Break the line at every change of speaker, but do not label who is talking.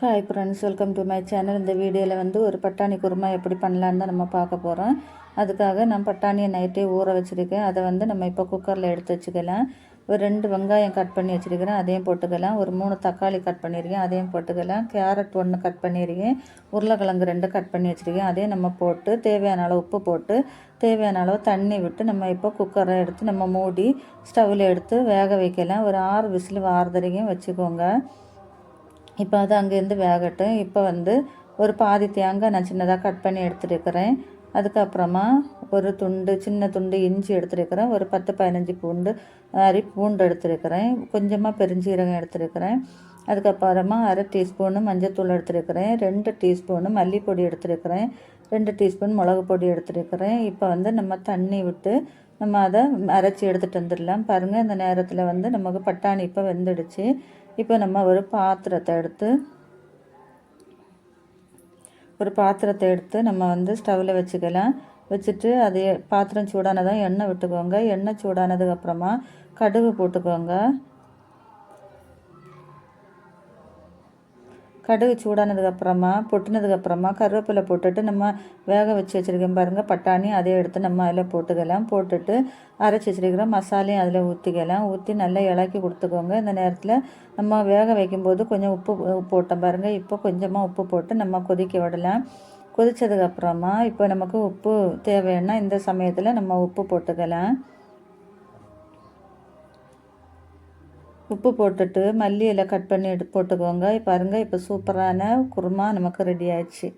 Hi friends welcome to my channel. இந்த வீடியோவில் வந்து ஒரு பட்டாணி குருமா எப்படி பண்ணலான்னு தான் நம்ம பார்க்க போகிறோம் அதுக்காக நான் பட்டாணியை நைட்டே ஊற வச்சுருக்கேன். அதை வந்து நம்ம இப்போ குக்கரில் எடுத்து வச்சுக்கலாம். ஒரு ரெண்டு வெங்காயம் கட் பண்ணி வச்சுருக்கிறேன். அதையும் போட்டுக்கலாம். ஒரு மூணு தக்காளி கட் பண்ணியிருக்கேன் அதையும் போட்டுக்கலாம். கேரட் ஒன்று கட் பண்ணியிருக்கேன் உருளைக்கிழங்கு ரெண்டு கட் பண்ணி வச்சுருக்கேன். அதையும் நம்ம போட்டு தேவையான அளவு உப்பு போட்டு தேவையான அளவு தண்ணி விட்டு நம்ம இப்போ குக்கரை எடுத்து நம்ம மூடி ஸ்டவ்வில் எடுத்து வேக வைக்கலாம். ஒரு ஆறு விசில் வாரதறையும் வச்சுக்கோங்க. இப்போ அது அங்கேருந்து வேகட்டும். இப்போ வந்து ஒரு பாதி தேங்காய் நான் சின்னதாக கட் பண்ணி எடுத்துருக்கிறேன். அதுக்கப்புறமா ஒரு துண்டு சின்ன துண்டு இஞ்சி எடுத்துருக்கிறேன். ஒரு பத்து பதினஞ்சு பூண்டு மாதிரி பூண்டு எடுத்துருக்கிறேன். கொஞ்சமாக பெருஞ்சீரகம் எடுத்துருக்கிறேன். அதுக்கப்புறமா அரை டீஸ்பூனு மஞ்சத்தூள் எடுத்துருக்கிறேன். ரெண்டு டீஸ்பூனு மல்லிப்பொடி எடுத்துருக்கிறேன். ரெண்டு டீஸ்பூன் மிளகு பொடி எடுத்துருக்கிறேன். இப்போ வந்து நம்ம தண்ணி விட்டு நம்ம அதை அரைச்சி எடுத்துகிட்டு வந்துடலாம். பாருங்கள் இந்த நேரத்தில் வந்து நமக்கு பட்டாணி இப்போ வெந்துடுச்சு. இப்போ நம்ம ஒரு பாத்திரத்தை எடுத்து ஒரு பாத்திரத்தை எடுத்து நம்ம வந்து ஸ்டவ்வில் வச்சுக்கலாம். வச்சுட்டு அது பாத்திரம் சூடானதான் எண்ணெய் விட்டுக்கோங்க. எண்ணெய் சூடானதுக்கப்புறமா கடுகு போட்டுக்கோங்க. கடுகு சூடானதுக்கப்புறமா பொட்டினதுக்கப்புறமா கருவேப்பிலை போட்டுட்டு நம்ம வேக வச்சு வச்சுருக்கோம் பாருங்கள் பட்டாணி அதை எடுத்து நம்ம அதில் போட்டுக்கலாம். போட்டுட்டு அரைச்சி வச்சுருக்கிற மசாலையும் அதில் ஊற்றிக்கலாம் ஊற்றி நல்லா இலக்கி கொடுத்துக்கோங்க. இந்த நேரத்தில் நம்ம வேக வைக்கும்போது கொஞ்சம் உப்பு போட்டோம் பாருங்கள் இப்போ கொஞ்சமாக உப்பு போட்டு நம்ம கொதிக்க விடலாம். கொதித்ததுக்கப்புறமா இப்போ நமக்கு உப்பு தேவைன்னா இந்த சமயத்தில் நம்ம உப்பு போட்டுக்கலாம். உப்பு போட்டுட்டு மல்லி இலை கட் பண்ணி எடுத்து போட்டுக்கோங்க. பாருங்கள் இப்போ சூப்பரான குருமா நமக்கு ரெடி ஆயிடுச்சு.